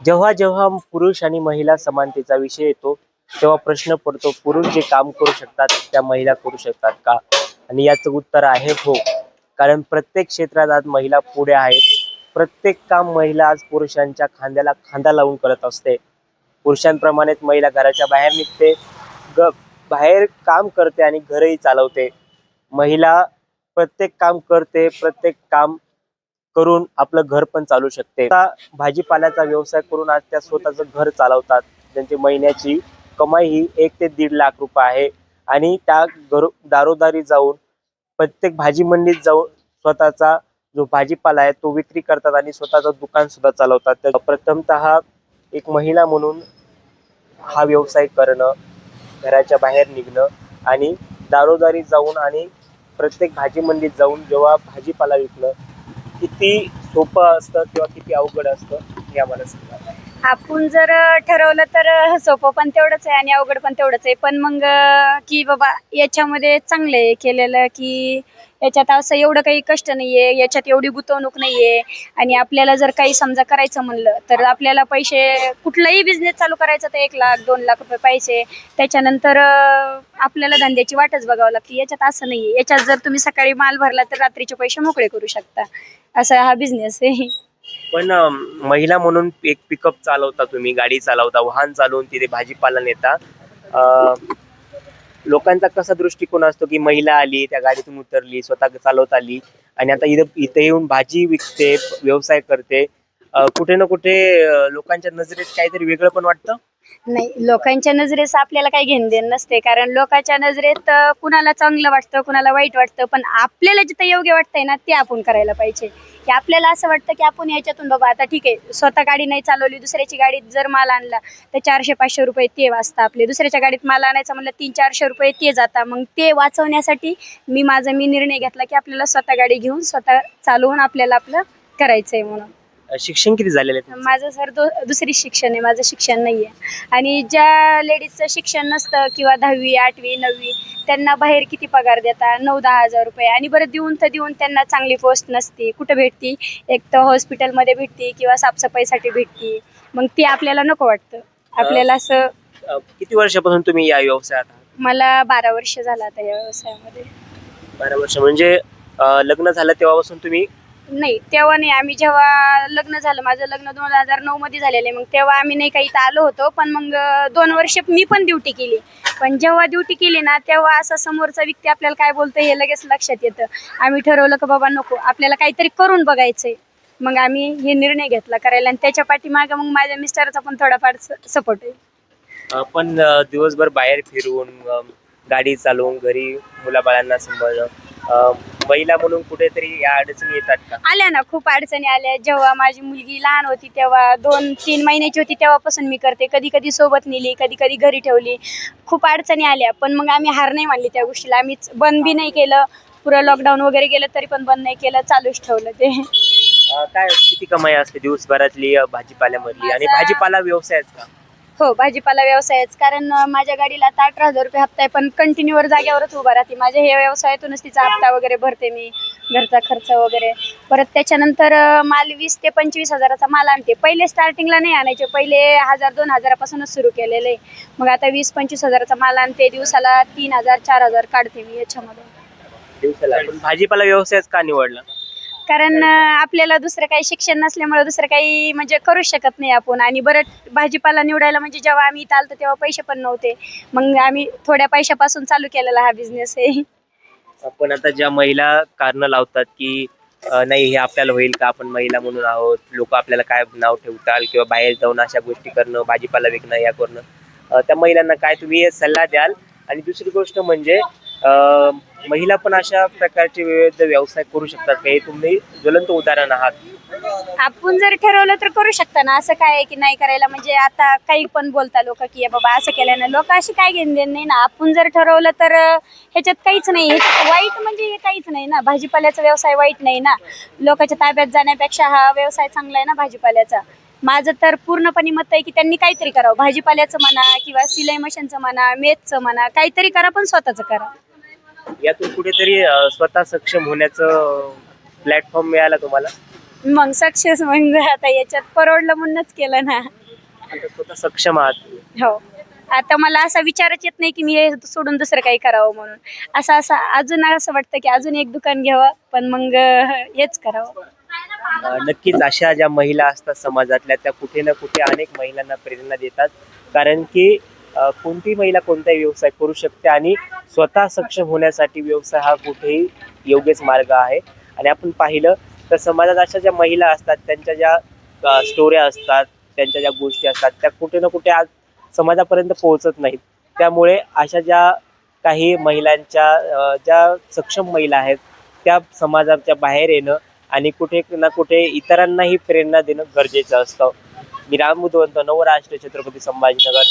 जेव्हा जेव्हा पुरुष आणि महिला समानतेचा विषय येतो तेव्हा प्रश्न पडतो पुरुष जे काम करू शकतात त्या महिला करू शकतात का? आणि याचं उत्तर आहे हो. कारण प्रत्येक क्षेत्रात आज महिला पुढे आहेत. प्रत्येक काम महिला आज पुरुषांच्या खांद्याला खांदा लावून करत असते. पुरुषांप्रमाणेच महिला घराच्या बाहेर निघते ग बाहेर काम करते आणि घरही चालवते. महिला प्रत्येक काम करते प्रत्येक काम करून आपलं घर पण चालू शकते. भाजीपाल्याचा व्यवसाय करून आज त्या स्वतःचं घर चालवतात. त्यांची महिन्याची कमाई ही एक ते दीड लाख रुपये आहे. आणि त्या घर दारोदारी जाऊन प्रत्येक भाजी मंडीत जाऊन स्वतःचा जो भाजीपाला आहे तो विक्री करतात आणि स्वतःचं दुकान सुद्धा चालवतात. तर प्रथमतः एक महिला म्हणून हा व्यवसाय करणं घराच्या बाहेर निघणं आणि दारोदारी जाऊन आणि प्रत्येक भाजी मंडीत जाऊन जेव्हा भाजीपाला विकणं किती सोपं असतं किंवा किती अवघड असतं हे आम्हाला सांगा. आपण जर ठरवलं तर सोपं पण तेवढंच आहे आणि अवघड पण तेवढंच आहे. पण मग की बाबा याच्यामध्ये चांगलं आहे केलेलं की याच्यात असं एवढं काही कष्ट नाहीये याच्यात एवढी गुंतवणूक नाहीये आणि आपल्याला जर काही समजा करायचं म्हणलं तर आपल्याला पैसे कुठलाही बिझनेस चालू करायचा तर एक लाख दोन लाख रुपये पैसे. त्याच्यानंतर आपल्याला धंद्याची वाटच बघावं लागते. याच्यात असं नाहीये. याच्यात जर तुम्ही सकाळी माल भरला तर रात्रीचे पैसे मोकळे करू शकता. असा हा बिझनेस आहे. पण अं, महिला म्हणून एक पिकअप चालवता तुम्ही गाडी चालवता वाहन चालवून तिथे भाजीपाला नेता. अं, लोकांचा कसा दृष्टिकोन असतो की महिला आली त्या गाडीतून उतरली स्वतः चालवत आली आणि आता इथं इथे येऊन भाजी विकते व्यवसाय करते कुठे ना कुठे लोकांच्या नजरेत काहीतरी वेगळं पण वाटतं? नाही लोकांच्या नजरेस आपल्याला काही घेणं देणं नसते कारण लोकांच्या नजरेत अं, कुणाला चांगलं वाटतं कुणाला वाईट वाटतं पण आपल्याला जिथं योग्य वाटतंय ना ते आपण करायला पाहिजे. की आपल्याला असं वाटतं की आपण याच्यातून बाबा आता ठीक आहे स्वतः गाडी नाही चालवली दुसऱ्याची गाडीत जर माल आणला तर चारशे पाचशे रुपये ते वाचतं आपले. दुसऱ्याच्या गाडीत माल आणायचं म्हणलं तीन चारशे रुपये ते जाता. मग ते वाचवण्यासाठी मी माझा मी निर्णय घेतला की आपल्याला स्वतः गाडी घेऊन स्वतः चालवून आपल्याला आपलं करायचंय म्हणून. शिक्षण किती झालेलं आहे तुमचं? माझं सर दो दुसरी शिक्षण आहे माझं शिक्षण नाही आहे आणि ज्या लेडीजचं शिक्षण नसतं किंवा दहावी आठवी नववी त्यांना बाहेर किती पगार देतात नऊ दहा हजार रुपये. आणि बरं देऊन तर देऊन त्यांना चांगली पोस्ट नसते. कुठं भेटती? एक तर हॉस्पिटलमध्ये भेटती किंवा साफसफाईसाठी भेटती. मग ती आपल्याला नको वाटतं. आपल्याला असं अं, किती वर्षापासून तुम्ही या व्यवसायात आहात? मला बारा वर्ष झालं आता या व्यवसायामध्ये. बारा वर्ष. म्हणजे अं, लग्न झालं तेव्हापासून तुम्ही नाही तेव्हा नाही. आम्ही जेव्हा लग्न झालं माझं लग्न दोन हजार नऊ मध्ये झालेलं आहे. मग तेव्हा आम्ही नाही काही इथं आलो होतो पण मग दोन वर्ष मी पण ड्युटी केली. पण जेव्हा ड्युटी केली ना तेव्हा असं समोरचा व्यक्ती आपल्याला काय बोलतो हे लगेच लक्षात येतं. आम्ही ठरवलं की बाबा नको आपल्याला काहीतरी करून बघायचंय. मग आम्ही हे निर्णय घेतला करायला आणि त्याच्या पाठीमागे मग माझ्या मिस्टरचा पण थोडाफार सपोर्ट आहे. आपण दिवसभर बाहेर फिरून गाडी चालवून घरी मुलाबाळांना सांभाळणं. महिला म्हणून कुठेतरी या अडचणी येतात का? आल्या ना खूप अडचणी आल्या. जेव्हा माझी मुलगी लहान होती तेव्हा दोन तीन महिन्याची होती तेव्हापासून मी करते. कधी कधी सोबत नेली कधी कधी घरी ठेवली. खूप अडचणी आल्या पण मग आम्ही हार नाही मानली त्या गोष्टीला. आम्ही बंद बी नाही केलं. पुरं लॉकडाऊन वगैरे गेलं तरी पण बंद नाही केलं चालूच ठेवलं ते. अ, काय किती कमाई असते दिवसभरातली अ, भाजीपाल्यामधली? आणि माझा- भाजीपाला व्यवसायच का? हो भाजीपाला व्यवसायच. कारण माझ्या गाडीला आता अठरा हजार रुपये हप्ता आहे पण कंटिन्यूवर जाग्यावरच उभा राहते. माझ्या हे व्यवसायातूनच तिचा हप्ता वगैरे भरते मी घरचा खर्च वगैरे. परत त्याच्यानंतर अं, माल वीस ते पंचवीस हजाराचा माल आणते. पहिले स्टार्टिंगला नाही आणायचे पहिले हजार दोन हजारापासूनच सुरू केलेलं. आहे मग आता वीस पंचवीस हजाराचा माल आणते दिवसाला तीन हजार चार हजार काढते मी याच्यामध्ये. दिवसाला. पण भाजीपाला व्यवसायच का निवडला? कारण अं, आपल्याला दुसरं काही शिक्षण नसल्यामुळे दुसरं काही म्हणजे करूच शकत नाही आपण. आणि बरं भाजीपाला निवडायला म्हणजे जेव्हा आम्ही इथं आलतो तेव्हा पैसे पण नव्हते. मग आम्ही थोड्या पैशापासून चालू केलेला हा बिझनेस आहे. पण आता ज्या महिला कारण लावतात की अ, नाही हे आपल्याला होईल का? आपण महिला म्हणून आहोत. लोक आपल्याला काय नाव ठेवताल किंवा बाहेर जाऊन अशा गोष्टी करणं भाजीपाला विकणं या करणं. अ, त्या महिलांना काय तुम्ही हे सल्ला द्याल? आणि दुसरी गोष्ट म्हणजे महिला पण अशा प्रकारचे विविध व्यवसाय करू शकतात का? हे तुम्ही ज्वलंत उदाहरण आहात. आपण जर ठरवलं तर करू शकता ना. असं काय आहे की नाही करायला? म्हणजे आता काही पण बोलता लोक की बाबा असं केल्यानं लोक अशी काय घेऊन देण नाही ना. आपण जर ठरवलं तर अं, ह्याच्यात काहीच नाही. ह्याच्यात वाईट म्हणजे हे काहीच नाही ना. भाजीपाल्याचा व्यवसाय वाईट नाही ना. लोकांच्या ताब्यात जाण्यापेक्षा हा व्यवसाय चांगला आहे ना भाजीपाल्याचा. माझं तर पूर्णपणे मत आहे की त्यांनी काहीतरी करावं. भाजीपाल्याचं म्हणा किंवा सिलाई मशीनचं म्हणा मेथचं म्हणा काहीतरी करा पण स्वतःचं करा. यातून कुठेतरी अं, स्वतः सक्षम होण्याचं प्लॅटफॉर्म मिळाला तुम्हाला? मग सक्सेस म्हणजे आता याच्यात परवडलं म्हणूनच केलं ना. आता स्वतः सक्षम आहात तुम्ही. हो. आता मला असा विचारच येत नाही की मी हे सोडून दुसरं काही करावं म्हणून. असं असं अजून असं वाटतं की अजून एक दुकान घ्यावं पण मग हेच करावं. नक्कीच अशा ज्या महिला असतात समाजातल्या त्या कुठे ना कुठे अनेक महिलांना प्रेरणा देतात. कारण की कोणती महिला कोणताही व्यवसाय करू शकते आणि स्वतः सक्षम होण्यासाठी व्यवसाय हा कुठेही योग्यच मार्ग आहे. आणि आपण पाहिलं तर समाजात अशा ज्या महिला असतात त्यांच्या ज्या स्टोऱ्या असतात त्यांच्या ज्या गोष्टी असतात त्या कुठे ना कुठे आज समाजापर्यंत पोहोचत नाहीत. त्यामुळे अशा ज्या काही महिलांच्या ज्या सक्षम महिला आहेत त्या समाजाच्या बाहेर येणं आणि कुठे ना कुठे इतरांनाही प्रेरणा देणं गरजेचं असतं. मी राम बुधवंत नवराष्ट्र छत्रपती संभाजीनगर.